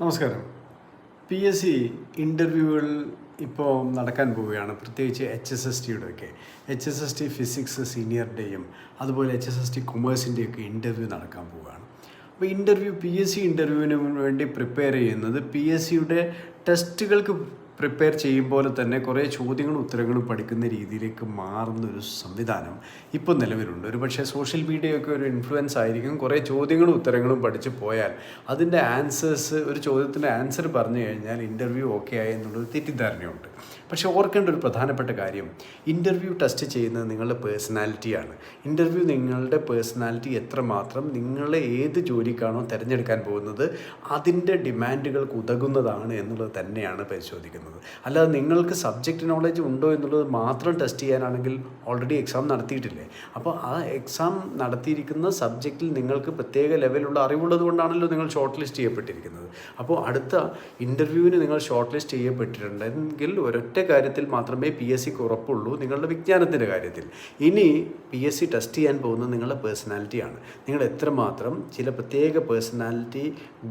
നമസ്കാരം. P S C ഇന്റർവ്യൂകൾ ഇപ്പോൾ നടക്കാൻ പോവുകയാണ്. പ്രത്യേകിച്ച് എച്ച് എസ് എസ് ടിയുടെ ഒക്കെ H S S T physics സീനിയറുടെയും അതുപോലെ എച്ച് എസ് എസ് ടി കൊമേഴ്സിന്റെയൊക്കെ ഇന്റർവ്യൂ നടക്കാൻ പോവുകയാണ്. അപ്പോൾ ഇന്റർവ്യൂ പി എസ് സി ഇന്റർവ്യൂവിന് വേണ്ടി പ്രിപ്പയർ ചെയ്യുന്നത് പി എസ് സിയുടെ ടെസ്റ്റുകൾക്ക് പ്രിപ്പയർ ചെയ്യും പോലെ തന്നെ കുറേ ചോദ്യങ്ങളും ഉത്തരങ്ങളും പഠിക്കുന്ന രീതിയിലേക്ക് മാറുന്ന ഒരു സംവിധാനം ഇപ്പോൾ നിലവിലുണ്ട്. ഒരു പക്ഷേ സോഷ്യൽ മീഡിയയൊക്കെ ഒരു ഇൻഫ്ലുവൻസ് ആയിരിക്കും. കുറേ ചോദ്യങ്ങളും ഉത്തരങ്ങളും പഠിച്ച് പോയാൽ അതിന്റെ ആൻസേഴ്സ് ഒരു ചോദ്യത്തിന്റെ ആൻസർ പറഞ്ഞു കഴിഞ്ഞാൽ ഇന്റർവ്യൂ ഓക്കെ ആയി എന്നുള്ളൊരു തെറ്റിദ്ധാരണയുണ്ട്. പക്ഷേ ഓർക്കേണ്ട ഒരു പ്രധാനപ്പെട്ട കാര്യം ഇന്റർവ്യൂ ടെസ്റ്റ് ചെയ്യുന്നത് നിങ്ങളുടെ പേഴ്സണാലിറ്റിയാണ് ഇന്റർവ്യൂ നിങ്ങളുടെ പേഴ്സണാലിറ്റി എത്രമാത്രം നിങ്ങളെ ഏത് ജോലിക്കാണോ തിരഞ്ഞെടുക്കാൻ പോകുന്നത് അതിന്റെ ഡിമാൻഡുകൾക്ക് ഉതകുന്നതാണ് എന്നുള്ളത് തന്നെയാണ് പരിശോധിക്കുന്നത്. അല്ലാതെ നിങ്ങൾക്ക് സബ്ജക്റ്റ് നോളജ് ഉണ്ടോ എന്നുള്ളത് മാത്രം ടെസ്റ്റ് ചെയ്യാനാണെങ്കിൽ ഓൾറെഡി എക്സാം നടത്തിയിട്ടില്ലേ? അപ്പോൾ ആ എക്സാം നടത്തിയിരിക്കുന്ന സബ്ജക്റ്റിൽ നിങ്ങൾക്ക് പ്രത്യേക ലെവലുള്ള അറിവുള്ളത് കൊണ്ടാണല്ലോ നിങ്ങൾ ഷോർട്ട് ലിസ്റ്റ് ചെയ്യപ്പെട്ടിരിക്കുന്നത്. അപ്പോൾ അടുത്ത ഇന്റർവ്യൂവിന് നിങ്ങൾ ഷോർട്ട് ലിസ്റ്റ് ചെയ്യപ്പെട്ടിട്ടുണ്ടെങ്കിൽ ഒരൊറ്റ കാര്യത്തിൽ മാത്രമേ പി എസ് സിക്ക് ഉറപ്പുള്ളൂ നിങ്ങളുടെ വിജ്ഞാനത്തിന്റെ കാര്യത്തിൽ. ഇനി പി എസ് സി ടെസ്റ്റ് ചെയ്യാൻ പോകുന്നത് നിങ്ങളുടെ പേഴ്സണാലിറ്റിയാണ് നിങ്ങൾ എത്രമാത്രം ചില പ്രത്യേക പേഴ്സണാലിറ്റി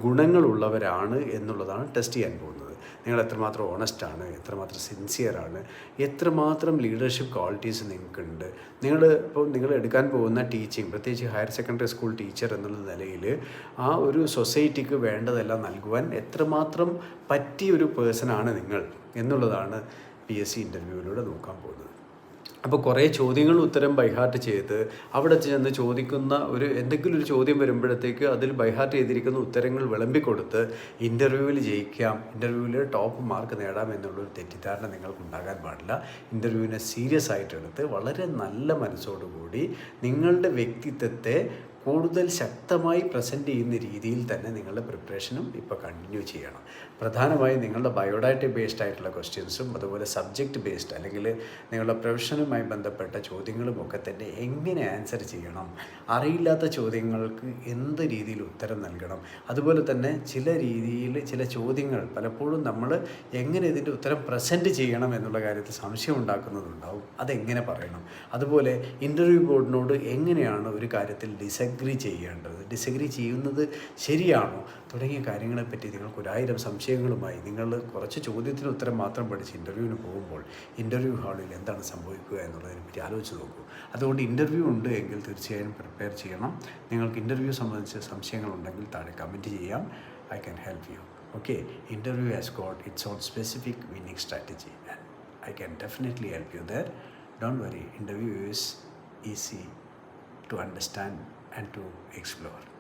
ഗുണങ്ങളുള്ളവരാണ് എന്നുള്ളതാണ് ടെസ്റ്റ് ചെയ്യാൻ പോകുന്നത്. നിങ്ങൾ എത്രമാത്രം ഓണസ്റ്റാണ് എത്രമാത്രം സിൻസിയറാണ് എത്രമാത്രം ലീഡർഷിപ്പ് ക്വാളിറ്റീസ് നിങ്ങൾക്കുണ്ട്. നിങ്ങൾ ഇപ്പോൾ നിങ്ങൾ എടുക്കാൻ പോകുന്ന ടീച്ചിങ് പ്രത്യേകിച്ച് ഹയർ സെക്കൻഡറി സ്കൂൾ ടീച്ചർ എന്നുള്ള നിലയിൽ ആ ഒരു സൊസൈറ്റിക്ക് വേണ്ടതെല്ലാം നൽകുവാൻ എത്രമാത്രം പറ്റിയ ഒരു പേഴ്സണാണ് നിങ്ങൾ എന്നുള്ളതാണ് പി എസ് സി ഇന്റർവ്യൂവിലൂടെ നോക്കാൻ പോകുന്നത്. അപ്പോൾ കുറേ ചോദ്യങ്ങൾ ഉത്തരം ബൈഹാർട്ട് ചെയ്ത് അവിടെ ചെന്ന് ചോദിക്കുന്ന ഒരു എന്തെങ്കിലും ഒരു ചോദ്യം വരുമ്പോഴത്തേക്ക് അതിൽ ബൈഹാർട്ട് ചെയ്തിരിക്കുന്ന ഉത്തരങ്ങൾ വിളമ്പിക്കൊടുത്ത് ഇന്റർവ്യൂവിൽ ജയിക്കാം. ഇന്റർവ്യൂവിൽ ടോപ്പ് മാർക്ക് നേടാം എന്നുള്ളൊരു തെറ്റിദ്ധാരണ നിങ്ങൾക്ക് ഉണ്ടാകാൻ പാടില്ല ഇന്റർവ്യൂവിനെ സീരിയസ് ആയിട്ടെടുത്ത് വളരെ നല്ല മനസ്സോടുകൂടി നിങ്ങളുടെ വ്യക്തിത്വത്തെ കൂടുതൽ ശക്തമായി പ്രസന്റ് ചെയ്യുന്ന രീതിയിൽ തന്നെ നിങ്ങളുടെ പ്രിപ്പറേഷനും ഇപ്പോൾ കണ്ടിന്യൂ ചെയ്യണം. പ്രധാനമായും നിങ്ങളുടെ ബയോഡാറ്റ ബേസ്ഡ് ആയിട്ടുള്ള ക്വസ്റ്റ്യൻസും അതുപോലെ സബ്ജക്റ്റ് ബേസ്ഡ് അല്ലെങ്കിൽ നിങ്ങളുടെ പ്രൊഫഷനുമായി ബന്ധപ്പെട്ട ചോദ്യങ്ങളും ഒക്കെ തന്നെ എങ്ങനെ ആൻസർ ചെയ്യണം? അറിയില്ലാത്ത ചോദ്യങ്ങൾക്ക് എന്ത് രീതിയിൽ ഉത്തരം നൽകണം? അതുപോലെ തന്നെ ചില രീതിയിൽ ചില ചോദ്യങ്ങൾ പലപ്പോഴും നമ്മൾ എങ്ങനെ ഇതിന്റെ ഉത്തരം പ്രസന്റ് ചെയ്യണം എന്നുള്ള കാര്യത്തിൽ സംശയം ഉണ്ടാക്കുന്നതുണ്ടാവും. അതെങ്ങനെ പറയണം? അതുപോലെ ഇന്റർവ്യൂ ബോർഡിനോട് എങ്ങനെയാണ് ഒരു കാര്യത്തിൽ ഡിസഗ്രി ചെയ്യേണ്ടത്. ഡിസഗ്രി ചെയ്യുന്നത് ശരിയാണോ? തുടങ്ങിയ കാര്യങ്ങളെപ്പറ്റി നിങ്ങൾക്ക് ഒരായിരം സംശയങ്ങളുമായി നിങ്ങൾ കുറച്ച് ചോദ്യത്തിന് ഉത്തരം മാത്രം പഠിച്ച് ഇന്റർവ്യൂവിന് പോകുമ്പോൾ ഇന്റർവ്യൂ ഹാളിൽ എന്താണ് സംഭവിക്കുക എന്നുള്ളതിനെ പറ്റി ആലോചിച്ച് നോക്കൂ. അതുകൊണ്ട് ഇന്റർവ്യൂ ഉണ്ട് എങ്കിൽ തീർച്ചയായും പ്രിപ്പയർ ചെയ്യണം. നിങ്ങൾക്ക് ഇന്റർവ്യൂ സംബന്ധിച്ച് സംശയങ്ങളുണ്ടെങ്കിൽ താഴെ കമന്റ് ചെയ്യാം. I can help you okay interview has got its own specific winning strategy and I can definitely help you there don't worry interview is easy to understand and to explore.